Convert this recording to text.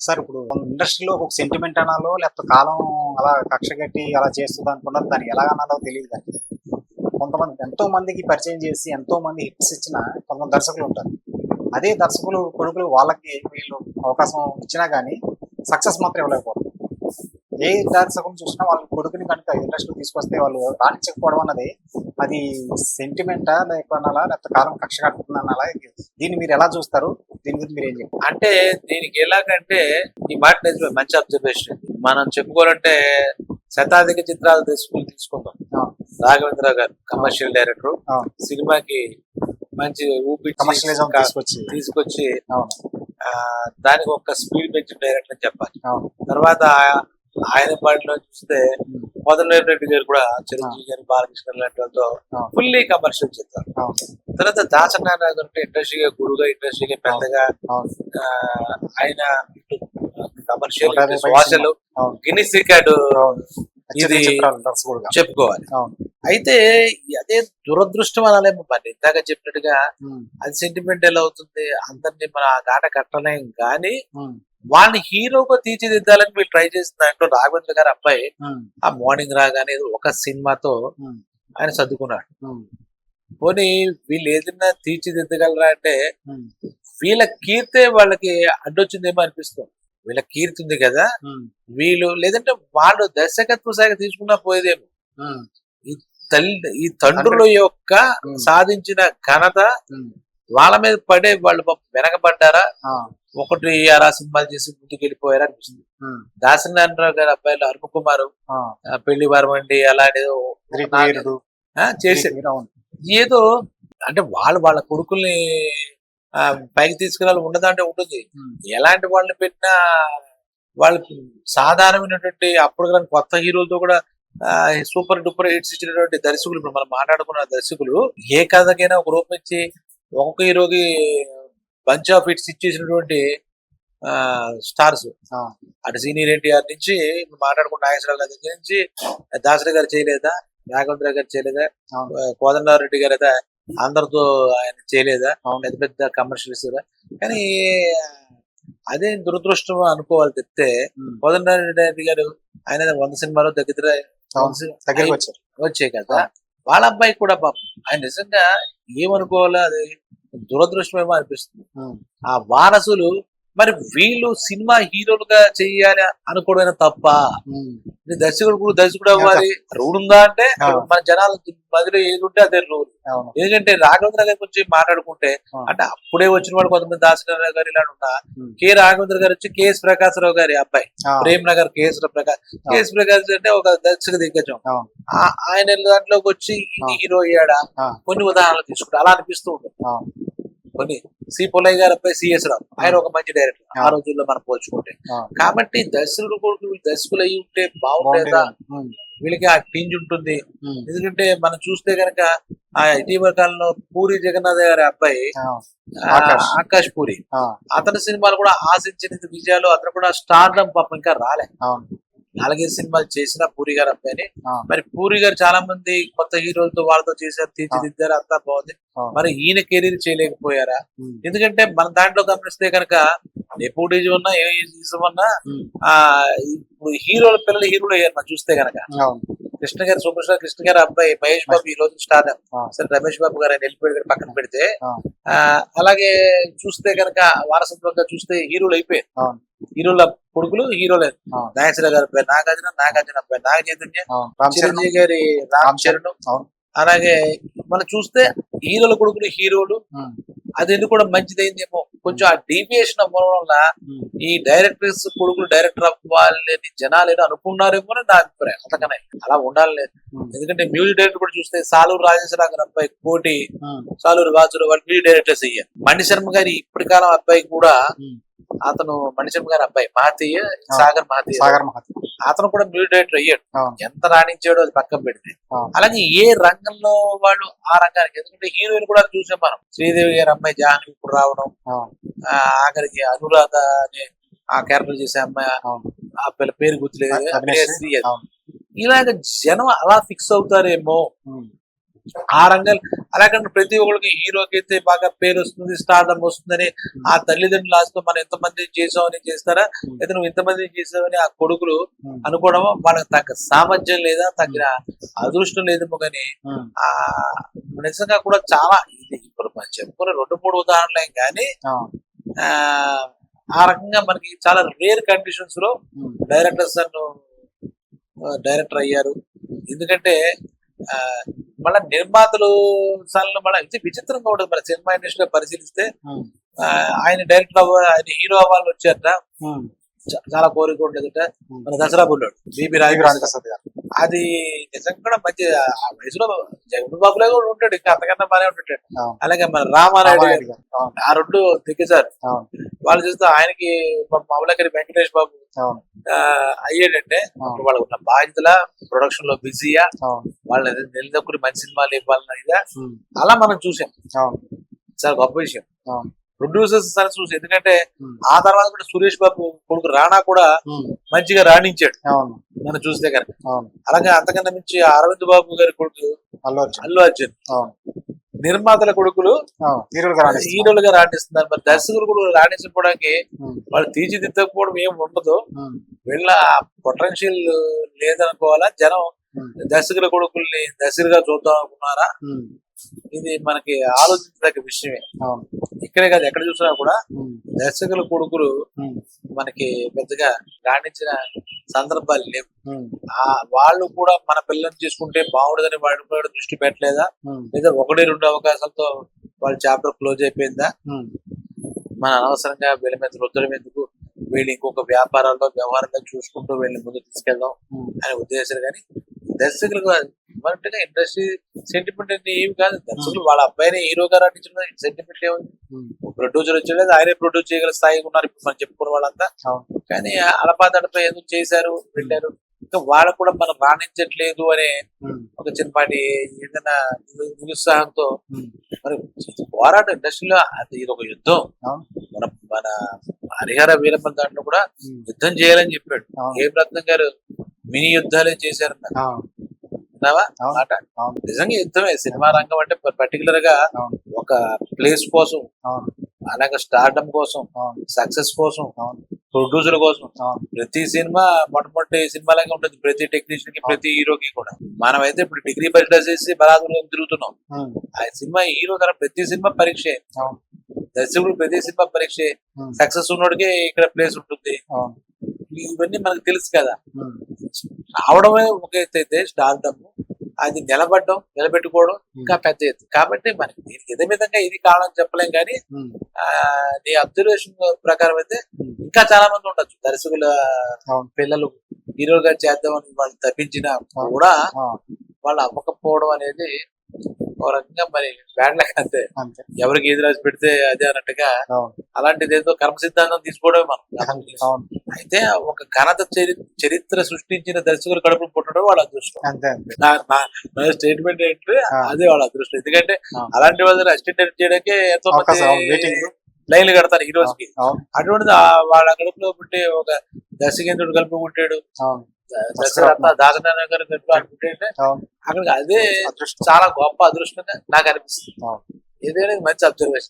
Sir ఇప్పుడు ఇండస్ట్రీలో ఒక సెంటిమెంట్ అనాలో లేకపోతే కాలం అలా కక్ష కట్టి అలా చేస్తుంది అనుకున్నది దాన్ని ఎలా అనాలో తెలియదు దానికి. కొంతమంది ఎంతో మందికి పరిచయం చేసి ఎంతో మంది హిట్స్ ఇచ్చిన కొంతమంది దర్శకులు ఉంటారు. అదే దర్శకులు కొడుకులు వాళ్ళకి వీళ్ళు అవకాశం ఇచ్చినా కానీ సక్సెస్ మాత్రం ఇవ్వలేకపోతుంది ఏ దర్శకులు చూసినా వాళ్ళ కొడుకుని కనుక ఇండస్ట్రీ తీసుకొస్తే వాళ్ళు రాణించకపోవడం అన్నది అది సెంటిమెంటా లేకపోతే లేకపోతే కాలం కక్ష కట్టుతుంది అనాలా దీన్ని మీరు ఎలా చూస్తారు? దీని గురించి మీరు ఏం చెప్తారు అంటే దీనికి ఎలాగంటే ఈ మాట నిజమే మంచి అబ్జర్వేషన్ మనం చెప్పుకోవాలంటే శతాధిక చిత్రాలు తీసుకుని తీసుకుందాం. రాఘవేంద్ర గారు కమర్షియల్ డైరెక్టర్. సినిమాకి మంచి ఊపి కమర్షియలిజం తీసుకొచ్చి. తీసుకొచ్చి దానికి ఒక స్పీడ్ పెంచిన డైరెక్టర్ అని చెప్పాలి. తర్వాత ఆయన పాటలో చూస్తే. మొదలైన రెడ్డి గారు కూడా చిరంజీవి గారు బాలకృష్ణ లాంటి వాళ్ళతో. ఫుల్లీ కమర్షియల్ అవును తర్వాత దాసనారాయణ అంటే ఇండస్ట్రీగా గురుగా ఇండస్ట్రీగా పెద్దగా ఆయన కమర్షియల్ అవును. గిన్నిస్ రికార్డు ఇది- చెప్పుకోవాలి. అయితే అదే దురదృష్టం అనాలేమో మరి. ఇందాక చెప్పినట్టుగా. అది సెంటిమెంటల్ అవుతుంది అందరినీ మన ఆ గాట కట్టలేం. కానీ. వాళ్ళని హీరోగా తీర్చిదిద్దాలని మీరు ట్రై చేసిన దాంట్లో రాఘవేంద్ర గారి అబ్బాయి. ఆ మార్నింగ్ రాగానే ఒక సినిమాతో. ఆయన సర్దుకున్నాడు. పోనీ వీళ్ళు ఏదైనా తీర్చిదిద్దగలరా అంటే. వీళ్ళ కీర్తే వాళ్ళకి అడ్డొచ్చిందేమో అనిపిస్తుంది వీళ్ళ కీర్తి ఉంది కదా. వీళ్ళు లేదంటే వాళ్ళు దర్శకత్వ శాఖ తీసుకున్నా పోయేదేమో ఉమ్. తల్లి ఈ తండ్రుల యొక్క. సాధించిన ఘనత. వాళ్ళ మీద పడే వాళ్ళు వెనకబడ్డారా. ఒకటి అరా సినిమాలు చేసి ముందుకు వెళ్ళిపోయారా అనిపిస్తుంది ఉమ్. దాసనారాయణరావు గారి అబ్బాయిలు అరుపు కుమారు పెళ్ళి గ్రీకు వీరుడు చేసి. ఏదో అంటే వాళ్ళు వాళ్ళ కొడుకుల్ని పైకి తీసుకురావాలి ఉండదంటే ఉంటుంది. ఎలాంటి వాళ్ళని పెట్టినా వాళ్ళు సాధారణమైనటువంటి అప్పుడు కానీ కొత్త హీరోలతో కూడా సూపర్ డూపర్ హిట్స్ ఇచ్చినటువంటి దర్శకులు ఇప్పుడు మనం మాట్లాడుకున్న దర్శకులు ఏ కథకైనా ఒక రూపం ఇచ్చి ఒక్కొక్క హీరోకి బంచ్ ఆఫ్ హిట్స్ ఇచ్చేసినటువంటి ఆ, స్టార్స్. అటు సీనియర్ ఎన్టీఆర్ నుంచి మాట్లాడుకున్న నాగేశ్వరరావు గారి దగ్గర నుంచి దాసరి గారు చేయలేదా? రాఘవేంద్ర గారు చేయలేదా? కోదండరారెడ్డి గారు అయితే అందరితో ఆయన చేయలేదా. పెద్ద పెద్ద కమర్షియల్స్ కానీ అదే దురదృష్టం అనుకోవాలి ఉమ్. కోదండరారెడ్డి గారు ఆయన వంద సినిమాలో దగ్గర వచ్చాయి కదా? వాళ్ళ అబ్బాయి కూడా పాపం ఆయన నిజంగా ఏమనుకోవాలో అది దురదృష్టమేమో అనిపిస్తుంది. ఆ వారసులు మరి వీళ్ళు సినిమా హీరోలుగా చెయ్యాలి అనుకోవడం తప్ప దర్శకుడు కూడా దర్శకుడు అవ్వాలి. రూల్ ఉందా అంటే. మన జనాల మధ్యలో ఏది ఉంటే అదే రూల్. ఎందుకంటే రాఘవేంద్ర గారి గురించి మాట్లాడుకుంటే. అంటే అప్పుడే వచ్చిన వాడు కొంతమంది దాసనారాయణ గారు ఇలా ఉన్నా. కే రాఘవేంద్ర గారు వచ్చి కేఎస్ ప్రకాశ్రావు గారి అబ్బాయి. ప్రేమ్ నగర్ కేఎస్ ప్రకాశ్. కేఎస్ ప్రకాశ్ అంటే ఒక దర్శక దిగ్గజం. ఆయన దాంట్లోకి వచ్చి. హీరో అయ్యాడా. కొన్ని ఉదాహరణలు తీసుకుంటా. అలా అనిపిస్తూ ఉంటుంది. కొన్ని. సి పుల్లయ్య గారి అబ్బాయి సిఎస్ రావు ఆయన ఒక మంచి డైరెక్టర్ ఆ. రోజుల్లో మనం పోల్చుకుంటే. కాబట్టి దర్శకుడు కొడుకు దర్శకులు అయ్యి ఉంటే బాగుండేదా. వీళ్ళకి ఆ టింజ్ ఉంటుంది. ఎందుకంటే మనం చూస్తే కనుక ఆ ఇటీవల కాలంలో పూరి జగన్నాథ్ గారి అబ్బాయి ఆకాష్. పూరి. అతని సినిమాలు కూడా ఆశించిన విజయాలు అతను కూడా స్టార్డమ్ పాపం ఇంకా రాలే నాలుగైదు సినిమాలు చేసిన పూరి గారు అబ్బాయిని ఆ. మరి పూరి గారు చాలా మంది కొత్త హీరోలతో వాళ్ళతో చేశారు తీర్చిదిద్దారు అంతా బాగుంది. మరి ఈయన కెరీర్ చేయలేకపోయారా. ఎందుకంటే మన దాంట్లో గమనిస్తే కనుక నెపోటిజం ఉన్నా ఏ ఉన్నా. ఆ ఇప్పుడు హీరోల పిల్లలు హీరోలు అయ్యారు మనం చూస్తే కనుక కృష్ణ గారి సూపర్ స్టార్ కృష్ణ గారి అబ్బాయి మహేష్ బాబు ఈ రోజు స్టార్. సరే రమేష్ బాబు గారు ఆయన వెళ్ళిపోయాడు కదా పక్కన పెడితే అలాగే చూస్తే కనుక వారసత్వంగా చూస్తే హీరోలు అయిపోయారు. హీరోల కొడుకులు హీరోలే. నాగేశ్వర గారి అబ్బాయి నాగార్జున నాగార్జున అబ్బాయి నాగ చైతన్య చిరంజీవి గారి రామ్ చరణ్. అలాగే మనం చూస్తే హీరోల కొడుకులు హీరోలు. అది ఎందుకు కూడా మంచిదైందేమో కొంచెం ఆ డీవియేషన్ అవ్వడం వల్ల. ఈ డైరెక్టర్స్ కొడుకులు డైరెక్టర్ అవ్వాలని జనాలు ఏదో అనుకున్నారేమో అని నా అభిప్రాయం అంతకనే అలా ఉండాలి. ఎందుకంటే మ్యూజిక్ డైరెక్టర్ కూడా చూస్తే సాలూరు రాజేశ్వరరావు గారి అబ్బాయి కోటి. సాలూరు వాచులు వాళ్ళు మ్యూజిక్ డైరెక్టర్స్ అయ్యారు మణిశర్మ గారి ఇప్పటి కాలం అబ్బాయి కూడా. అతను మణిశర్మ గారి అబ్బాయి మహతీయ సాగర్ మహతీయ సాగర్ మహత్ అతను కూడా మ్యూజిక్ డైరెక్టర్ అయ్యాడు. ఎంత రాణించాడో అది పక్కన పెడితే. అలాగే ఏ రంగంలో వాళ్ళు ఆ రంగానికి ఎందుకంటే హీరోయిన్ కూడా చూసాం మనం శ్రీదేవి గారి అమ్మాయి జాహ్నవి ఇప్పుడు రావడం ఆఖరికి అనురాధ అనే ఆ క్యారెక్టర్ చేసే అమ్మాయి. ఆ పిల్ల పేరు గుర్తులేదు. ఇలాగ జనం అలా ఫిక్స్ అవుతారేమో. ఆ రంగాలు అలాగంటే ప్రతి ఒక్కరికి హీరోకి అయితే బాగా పేరు వస్తుంది స్టార్డమ్ వస్తుందని ఆ తల్లిదండ్రులు ఆస్తో మనం ఎంతమంది చేసామని చేస్తారా? లేదా నువ్వు ఇంతమంది చేసావని ఆ కొడుకులు అనుకోవడం వాళ్ళకి తగ్గ సామర్థ్యం లేదా తగిన అదృష్టం లేదేమో కానీ ఆ. నిజంగా కూడా చాలా ఇది ఇప్పుడు మనం చెప్పుకున్న రెండు మూడు ఉదాహరణలే కానీ ఆ. ఆ రకంగా మనకి చాలా రేర్ కండిషన్స్లో డైరెక్టర్స్ డైరెక్టర్ అయ్యారు. ఎందుకంటే ఆ మళ్ళీ నిర్మాతలు సార్లు మళ్ళీ విచిత్రంగా ఉంటుంది మన సినిమా ఇండస్ట్రీలో పరిశీలిస్తే. ఆయన డైరెక్టర్ అవ్వ ఆయన హీరో అవ్వాలని వచ్చారట. చాలా కోరిక ఉండేదట. మన దసరా బుల్లాడు బీబీ రాజు రాజు రాజప్రసాద్ గారు. అది నిజంగా కూడా మంచి ఆ వయసులో జగన్ బాబులో కూడా ఉంటాడు ఇంకా అంతకన్నా బాగానే ఉంటాడు. అలాగే మన రామారాయుడు గారు, ఆ రెండు దిగ్గజారు వాళ్ళు చూస్తే ఆయనకి మామూలుగా వెంకటేష్ బాబు. అయ్యాడంటే వాళ్ళకు ఉన్న బాధ్యతల ప్రొడక్షన్లో బిజీయా వాళ్ళని నిలదొక్కుని మంచి సినిమాలు ఇవ్వాలన్న ఇదా? అలా మనం చూసాం. అవును, చాలా గొప్ప విషయం. ప్రొడ్యూసర్స్ సరే చూసి ఎందుకంటే ఆ తర్వాత కూడా సురేష్ బాబు కొడుకు రాణా కూడా మంచిగా రాణించాడు. అవును, మనం చూస్తే కనుక. అలాగే అంతకన్నా మించి అరవింద్ బాబు గారి కొడుకు అల్లు అర్జున్. అల్లు అర్జున్. అవును, నిర్మాతల కొడుకులు హీరోలుగా రాణిస్తున్నారు. మరి దర్శకులు కూడా రాణించకపోవడానికి ఉమ్, వాళ్ళు తీర్చిదిద్దకపోవడం ఏం ఉండదు. వీళ్ళ పొటెన్షియల్ లేదనుకోవాలా? జనం దర్శకుల కొడుకుల్ని దర్శకులుగా చూద్దాం అనుకున్నారా? ఇది మనకి ఆలోచించదగ్గ విషయమే. ఇక్కడే కాదు ఎక్కడ చూసినా కూడా దర్శకుల కొడుకులు మనకి పెద్దగా రాణించిన సందర్భాలు లేవు. ఆ వాళ్ళు కూడా మన పిల్లల్ని చేసుకుంటే బాగుండదని వాళ్ళు కూడా దృష్టి పెట్టలేదా? లేదా ఒకటి రెండు అవకాశాలతో వాళ్ళ చాప్టర్ క్లోజ్ అయిపోయిందా? మన అనవసరంగా వీళ్ళ మీద రుద్దడం ఎందుకు? వీళ్ళు ఇంకొక వ్యాపారాల్లో వ్యవహారంలో చూసుకుంటూ వీళ్ళని ముందు తీసుకెళ్దాం అనే ఉద్దేశం కానీ దర్శకులకు అంటే ఇండస్ట్రీ సెంటిమెంట్ అంటే ఏమి కాదు. దర్శకులు వాళ్ళ అబ్బాయిని హీరో గారు అంటించడం సెంటిమెంట్ ఏముంది? ఉమ్, ప్రొడ్యూసర్ వచ్చేది ఆయనే ప్రొడ్యూస్ చేయగల స్థాయికి ఉన్నారు ఇప్పుడు మనం చెప్పుకున్న వాళ్ళంతా. కానీ అలపాతడపై ఎందుకు చేశారు వెళ్ళారు ఇంకా వాళ్ళకు కూడా మనం రాణించట్లేదు అనే ఒక చిన్నపాటి ఏదైనా నిరు- నిరుత్సాహంతో మరి పోరాటం ఇండస్ట్రీలో అది ఇది ఒక యుద్ధం. మన మన హరిహర వీరప్పన్ దాంట్లో కూడా యుద్ధం చేయాలని చెప్పాడు. ఏ రత్నం గారు మినీ యుద్ధాలే అవును. మాట? నిజంగా యుద్ధమే. సినిమా రంగం అంటే పర్టికులర్గా ఒక ప్లేస్ కోసం అలాగే స్టార్డమ్ కోసం సక్సెస్ కోసం ప్రొడ్యూసర్ కోసం ప్రతి సినిమా మొట్టమొదటి సినిమాలాగే ఉంటుంది. ప్రతి టెక్నీషియన్కి ప్రతి హీరోకి కూడా. మనమైతే ఇప్పుడు డిగ్రీ పరీక్ష చేసి బలాదులు తిరుగుతున్నాం? ఆ సినిమా హీరో కదా ప్రతి సినిమా పరీక్షే. దర్శకుడు ప్రతి సినిమా పరీక్షే. సక్సెస్ ఉన్నోడికి ఇక్కడ ప్లేస్ ఉంటుంది. ఇవన్నీ మనకు తెలుసు కదా. రావడమే ఒక ఎత్తు అయితే స్టార్డమ్. అది నిలబడడం నిలబెట్టుకోవడం ఇంకా పెద్ద ఎత్తు. కాబట్టి మనకి దీనికి ఇదే విధంగా ఇది కావాలని చెప్పలేం కానీ నీ అబ్జర్వేషన్ ప్రకారం అయితే ఇంకా చాలా మంది ఉండొచ్చు. దర్శకుల. పిల్లలు హీరోగా చేద్దామని వాళ్ళు తప్పించినా కూడా వాళ్ళు అవ్వకపోవడం అనేది ఒక రకంగా మరి బ్యాడ్ లక్ అంతే. ఎవరికి ఏది రాసి పెడితే అదే అన్నట్టుగా అలాంటిది ఏదో కర్మ సిద్ధాంతం తీసుకోవడమే మనం. అయితే ఒక ఘనత చరి- చరిత్ర సృష్టించిన దర్శకులు కడుపు పుట్టడం వాళ్ళ అదృష్టం. నా స్టేట్మెంట్ ఏంటంటే. అదే వాళ్ళ అదృష్టం. ఎందుకంటే. అలాంటి వాళ్ళు అసిస్టెంట్ చేయడానికి ఎంతో మంది లైన్లు కడతారు ఈ రోజుకి అటువంటిది వాళ్ళ కడుపులో పుట్టే ఒక దర్శకేంద్రుడు కలిపి పుట్టాడు దశరథ దాసనారాయణ గారు కలిపి అనుకుంటే అక్కడికి అదే చాలా గొప్ప అదృష్టంగా నాకు అనిపిస్తుంది. ఇదే మంచి అబ్జర్వేషన్